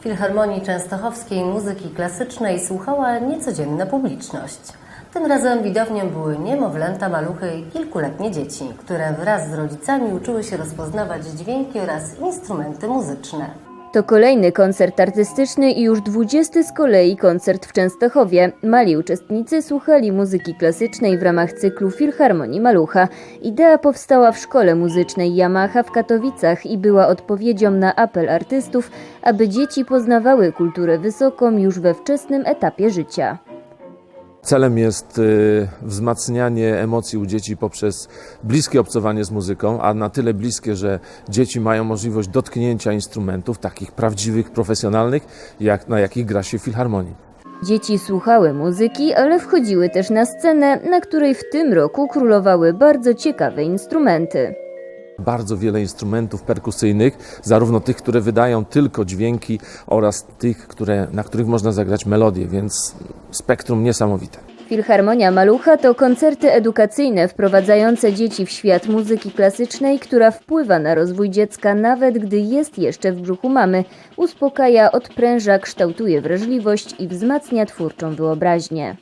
Filharmonii Częstochowskiej muzyki klasycznej słuchała niecodzienna publiczność. Tym razem widownią były niemowlęta, maluchy i kilkuletnie dzieci, które wraz z rodzicami uczyły się rozpoznawać dźwięki oraz instrumenty muzyczne. To kolejny koncert artystyczny i już dwudziesty z kolei koncert w Częstochowie. Mali uczestnicy słuchali muzyki klasycznej w ramach cyklu Filharmonii Malucha. Idea powstała w szkole muzycznej Yamaha w Katowicach i była odpowiedzią na apel artystów, aby dzieci poznawały kulturę wysoką już we wczesnym etapie życia. Celem jest y, wzmacnianie emocji u dzieci poprzez bliskie obcowanie z muzyką, a na tyle bliskie, że dzieci mają możliwość dotknięcia instrumentów, takich prawdziwych, profesjonalnych, jak, na jakich gra się w filharmonii. Dzieci słuchały muzyki, ale wchodziły też na scenę, na której w tym roku królowały bardzo ciekawe instrumenty. Bardzo wiele instrumentów perkusyjnych, zarówno tych, które wydają tylko dźwięki, oraz tych, które, na których można zagrać melodię, więc spektrum niesamowite. Filharmonia Malucha to koncerty edukacyjne wprowadzające dzieci w świat muzyki klasycznej, która wpływa na rozwój dziecka nawet gdy jest jeszcze w brzuchu mamy, uspokaja, odpręża, kształtuje wrażliwość i wzmacnia twórczą wyobraźnię.